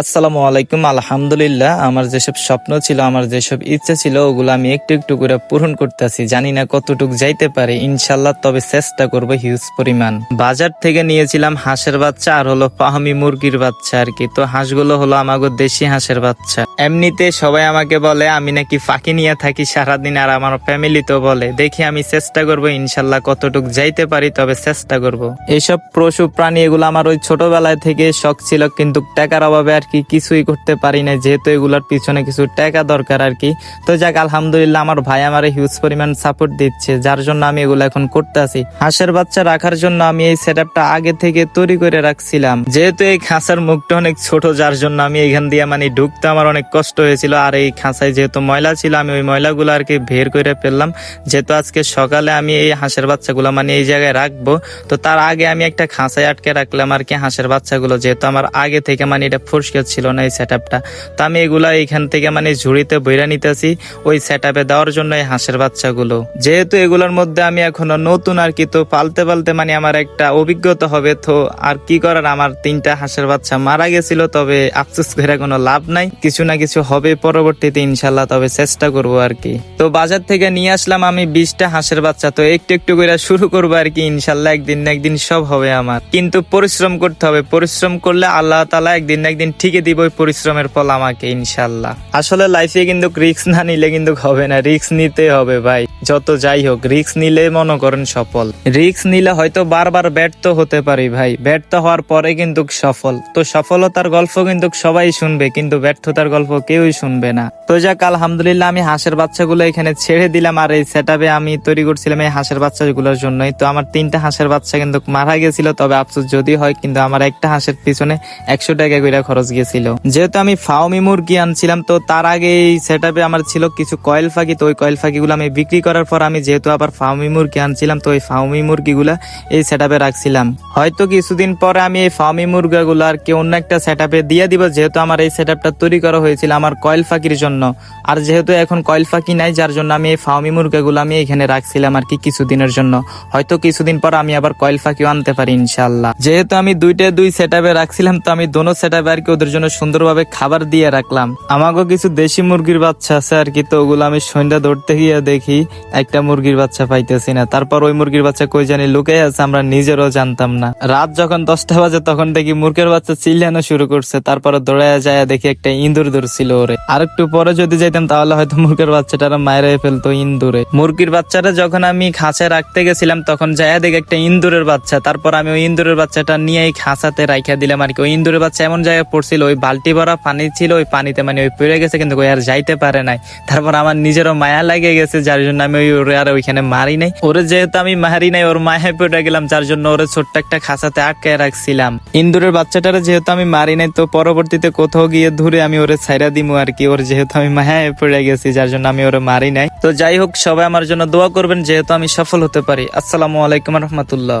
আসসালামু আলাইকুম, আলহামদুলিল্লাহ। আমার যেসব স্বপ্ন ছিল, আমার যেসব ইচ্ছা ছিল, ওগুলো আমি একটু একটু করে পূরণ করতেছি। জানি না কতটুক যাইতে পারে ইনশাল্লাহ তবে চেষ্টা করব হিউজ পরিমাণ। বাজার থেকে নিয়েছিলাম হাঁসের বাচ্চা, আর হলো পাহামি মুরগির বাচ্চা আর কি। তো হাঁসগুলো হলো আমাগো দেশি হাঁসের বাচ্চা। এমনিতে সবাই আমাকে বলে, আমি নাকি ফাঁকি নিয়ে থাকি সারাদিন, আর আমার ফ্যামিলি তো বলে। দেখি আমি চেষ্টা করব ইনশাল্লাহ কতটুক যাইতে পারি, তবে চেষ্টা করব। এইসব পশু প্রাণী এগুলো আমার ওই ছোটবেলায় থেকে শখ ছিল, কিন্তু টাকার অভাবে আর কি কিছুই করতে পারি না যেহেতু এগুলোর পিছনে কিছু টাকা দরকার আর কি তো যাক, আলহামদুলিল্লাহ আমার ভাই আমার হিউজ পরিমাণ সাপোর্ট দিচ্ছে, যার জন্য আমি এগুলো এখন করতে হাঁসের বাচ্চা রাখার জন্য আমি এই সেট আগে থেকে তৈরি করে রাখছিলাম। যেহেতু এই খাঁচার মুখটা অনেক ছোট, যার জন্য আমি এখান দিয়ে মানে ঢুকতে আমার অনেক কষ্ট হয়েছিল। আর এই খাঁচায় যেহেতু ময়লা ছিল, আমি ওই ময়লাগুলো আর কি বের করে ফেললাম। যেহেতু আজকে সকালে আমি এই হাঁসের বাচ্চাগুলো মানে এই জায়গায় রাখব, তো তার আগে আমি একটা খাঁচায় আটকে রাখলাম আর কি হাঁসের বাচ্চাগুলো, যেহেতু আমার আগে থেকে মানে এটা ফুসকে ছিল না এই সেট তো আমি এগুলা এইখান থেকে মানে ঝুড়িতে বইরা নিতেছি, ওই সেট দেওয়ার জন্য এই হাঁসের বাচ্চাগুলো। যেহেতু এগুলোর মধ্যে আমি এখনও নতুন আর কি, তো পালতে পালতে মানে আমার একটা অভিজ্ঞতা হবে, তো আর কি করার? আমার তিনটা হাঁসের বাচ্চা মারা গেছিল, তবে আফসোস করে কোনো লাভ নাই। কিছু না কিছু হবে পরবর্তীতে ইনশাল্লাহ তবে চেষ্টা করব আর কি। তো বাজার থেকে নিয়ে আসলাম আমি বিশটা হাঁসের বাচ্চা, তো একটু একটু করে শুরু করব আর কি ইনশাল্লাহ একদিন না একদিন সব হবে আমার। কিন্তু পরিশ্রম করতে হবে। পরিশ্রম করলে আল্লাহ তালা একদিন একদিন ঠিকই দিব, ওই পরিশ্রমের ফল আমাকে, ইনশাল্লাহ। আসলে লাইফে কিন্তু রিস্ক না নিলে কিন্তু হবে না রিস্ক নিতে হবে ভাই। যত যাই হোক রিস্ক নিলে মনে করেন সফল। রিস্ক নিলে হয়তো বারবার ব্যর্থ হতে পারি ভাই। ব্যর্থ হওয়ার পরে কিন্তু সফল। তো সফলতার গল্প কিন্তু সবাই শুনবে, কিন্তু ব্যর্থতার গল্প কেউই শুনবে না। তো যাক, আলহামদুলিল্লাহ, আমি হাঁসের বাচ্চাগুলো এখানে ছেড়ে দিলাম, আর এই সেট আমি তৈরি করছিলাম এই হাঁসের বাচ্চাগুলোর জন্যই। তো আমার তিনটা হাঁসের বাচ্চা কিন্তু মারা গেছিল, তবে আফসোস যদি হয়, কিন্তু আমার একটা হাঁসের পিছনে একশো টাকা করে খরচ গেছিল। যেহেতু আমি ফাউমি মুরগি আনছিলাম, তো তার আগে এই সেট আমার ছিল কিছু কয়েল ফাঁকি। তো ওই কয়েল ফাঁকিগুলো আমি বিক্রি করার পর আমি যেহেতু আবার ফাউমি মুরগি আনছিলাম, তো ওই ফাউমি মুরগিগুলা এই সেট রাখছিলাম। হয়তো কিছুদিন পরে আমি এই ফাউমি মুরগাগুলো আর কি অন্য একটা সেট দিয়ে দিব, যেহেতু আমার এই সেট তৈরি করা হয়েছিল আমার কয়েল ফাঁকির জন্য। আর যেহেতু এখন কয়েল ফাঁকি নাই, যার জন্য আমি এই ফাউমি মুরগাগুলো আমি এখানে রাখছিলাম আর কি কিছুদিনের জন্য। হয়তো কিছুদিন পর আমি আবার কয়েল ফাঁকিও আনতে পারি ইনশাল্লাহ যেহেতু আমি দুইটা দুই সেট রাখছিলাম, তো আমি দোনো সেট আর কি ওদের জন্য সুন্দরভাবে খাবার দিয়ে রাখলাম। আমাকেও কিছু দেশি মুরগির বাচ্চা আছে আর কি, তো ওগুলো আমি সন্ধ্যা ধরতে গিয়ে দেখি, একটা মুরগির বাচ্চা পাইতেছি না। তারপর ওই মুরগির বাচ্চা কই জানি লুকে আছে, আমরা নিজেরও জানতাম না। রাত যখন দশটা বাজে, তখন দেখি মুরগির বাচ্চা চিল্লানো শুরু করছে। তারপরে দৌড়ায় যায় দেখি একটা ইঁদুর ধরছিল ওরে। আর একটু পরে যদি যাইতাম, তাহলে হয়তো মুরগির বাচ্চাটারা মায়েরা ফেলতো ইন্দুরে মুরগির বাচ্চাটা যখন আমি খাঁচায় রাখতে গেছিলাম, তখন যায় দেখি একটা ইন্দুরের বাচ্চা। তারপর আমি ওই ইন্দুরের বাচ্চাটা নিয়ে খাঁচাতে রাইখা দিলাম আর কি। ওই ইন্দুরের বাচ্চা এমন জায়গায় পড়ছিল, ওই বালতি ভরা পানি ছিল, ওই পানিতে মানে ওই পড়ে গেছে, কিন্তু ওই আর যাইতে পারে নাই। তারপর আমার নিজেরও মায়া লাগে গেছে, যার জন্য আমি ওই ওরে আর ওইখানে মারি নাই। ওরে যেহেতু আমি মারি নাই, ওর মায়ায় পড়ে গেলাম, যার জন্য ওরে ছোট্ট একটা খাঁচাতে আটকায় রাখছিলাম। ইন্দুরের বাচ্চাটারে যেহেতু আমি মারি নাই, তো পরবর্তীতে কোথাও গিয়ে ধরে আমি ওরে ছাইরা দিমু আর কি, ওর যেহেতু আমি মায়া পড়ে গেছি, যার জন্য আমি ওরে মারি নাই। তো যাই হোক, সবাই আমার জন্য দোয়া করবেন, যেহেতু আমি সফল হতে পারি। আসসালামু আলাইকুম রহমতুল্লাহ।